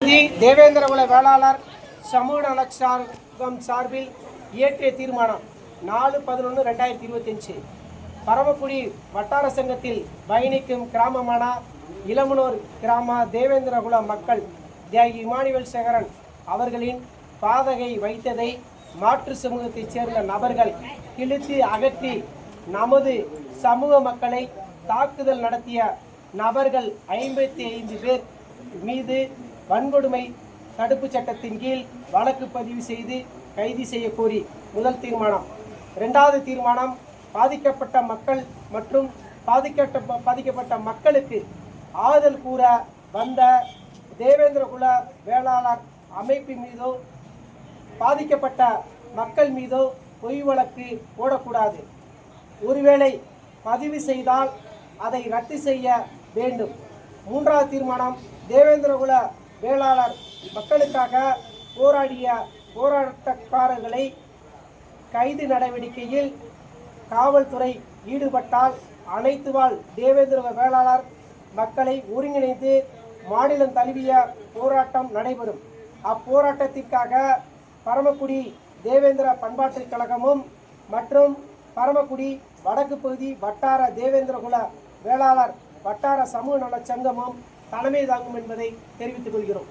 தி தேவேந்திரகுல வேளாளர் சமூக நலச்சார்கம் சார்பில் இயற்றிய தீர்மானம் நாலு பதினொன்று ரெண்டாயிரத்தி இருபத்தஞ்சு. பரமக்குடி வட்டார சங்கத்தில் பயணிக்கும் கிராமமான இளமனூர் கிராம தேவேந்திரகுல மக்கள் தியாகி இமானுவேல் சேகரன் அவர்களின் பாதகை வைத்ததை மாற்று சமூகத்தைச் சேர்ந்த நபர்கள் கிழித்து அகற்றி நமது சமூக மக்களை தாக்குதல் நடத்திய நபர்கள் ஐம்பத்தி ஐந்து பேர் மீது வன்கொடுமை தடுப்பு சட்டத்தின் கீழ் வழக்கு பதிவு செய்து கைது செய்ய கோரி முதல் தீர்மானம். இரண்டாவது தீர்மானம் பாதிக்கப்பட்ட மக்கள் மற்றும் பாதிக்கப்பட்ட பாதிக்கப்பட்ட மக்களுக்கு ஆறுதல் கூற வந்த தேவேந்திரகுல வேளாளர் அமைப்பு மீதோ பாதிக்கப்பட்ட மக்கள் மீதோ பொய் வழக்கு போடக்கூடாது. ஒருவேளை பதிவு செய்தால் அதை ரத்து செய்ய வேண்டும். மூன்றாவது தீர்மானம் தேவேந்திரகுல வேளாளர் மக்களுக்காக போராடிய போராட்டக்காரர்களை கைது நடவடிக்கையில் காவல்துறை ஈடுபட்டால் அனைத்து வாழ் தேவேந்திர வேளாளர் மக்களை ஒருங்கிணைந்து மாநிலம் தழுவிய போராட்டம் நடைபெறும். அப்போராட்டத்திற்காக பரமக்குடி தேவேந்திர பண்பாட்டுக் கழகமும் மற்றும் பரமக்குடி வடக்கு பகுதி வட்டார தேவேந்திரகுல வேளாளர் வட்டார சமூக நலச் சங்கமும் தலைமை தாங்கும் என்பதை தெரிவித்துக் கொள்கிறோம்.